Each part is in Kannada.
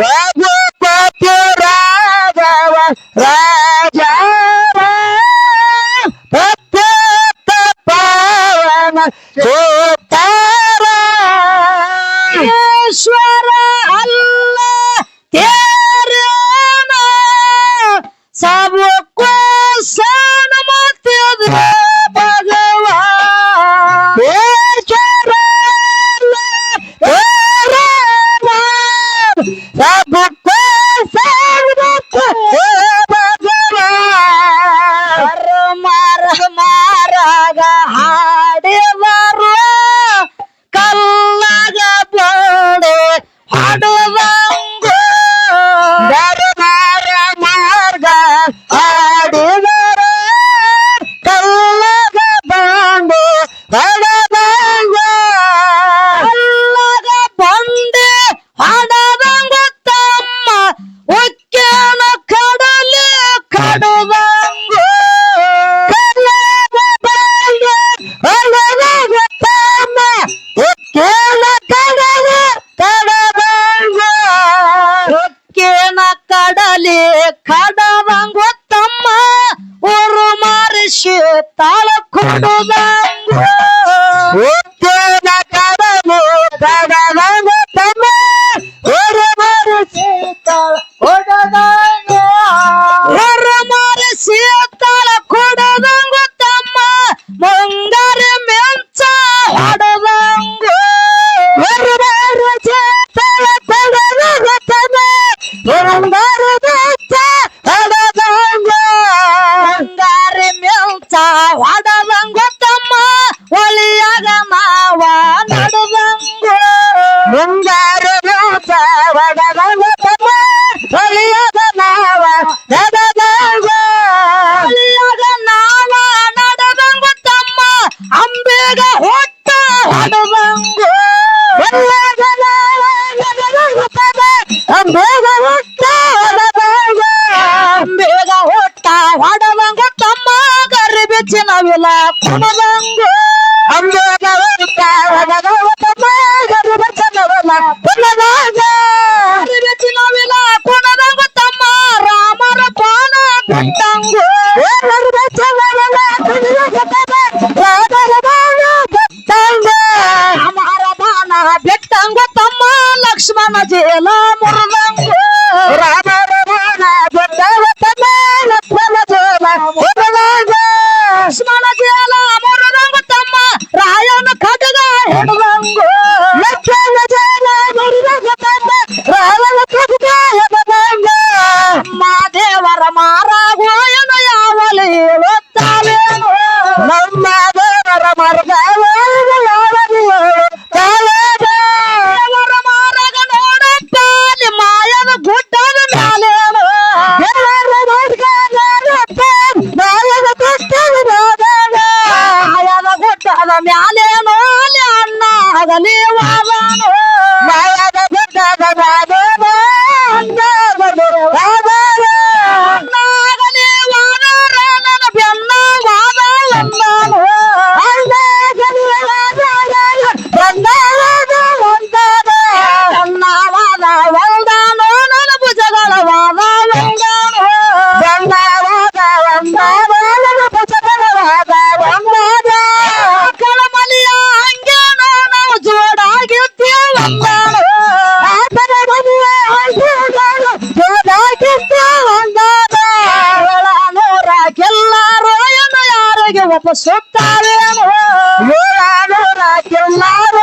ರಘುಪತಿ ರಾಘವ ರಾಜ ಪವನ. ಮಾರಾಗ ಹಾಡಿವ ಇಲ್ಲಿ ತಮ್ಮ ಊರು ಮಾರಿಸಿ ತಾಳ ಕುಂಡುದಂಗು ಉತ್ತೇನ ಕಡಲು ಕಡದಂಗೊತ್ತಮ್ಮ ಊರು ಮಾರಿಸಿ ತಾಳ ಕೊಡದಂಗ ಊರು ಮಾರಿಸಿ ತಾಳ ಕೊಡದಂಗೊತ್ತಮ್ಮ ಮುಂಗಾರ ಮೆಂಚ ಹೊಡದಂಗು ಊರು ಮಾರಿಸಿ ತಾಳ ಕೊಡದಂಗೊತ್ತಮ್ಮ ಮುಂಗಾರು ಹೊಲಿಯದ ನಾವ ಹೊಲಿಯದ ನಾವ ನಡೆದಂಗ ತಮ್ಮ ಅಂಬೇಗ ಹೊಟ್ಟ ಹನುಮಂಗ ಹೊಲಿಯದ ನಾವ ನಡೆದಂಗ ತಮ್ಮ ಅಂಬೇಗ ಹೊಟ್ಟ ಹೊಡದಂಗ ಅಂಬೇಗ ಹೊಟ್ಟ uma ಎಲ್ಲಾರು ಒಬ್ಬ ಸುತ್ತಾರೇನು ಎಲ್ಲಾರು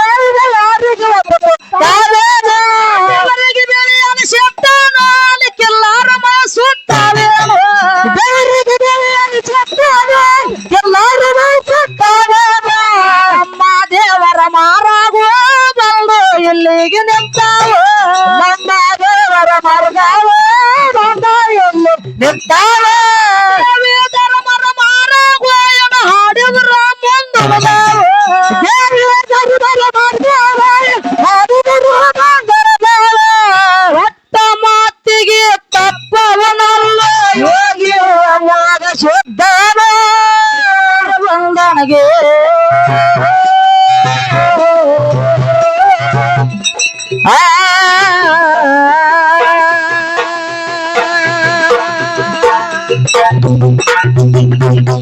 Thank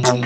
you.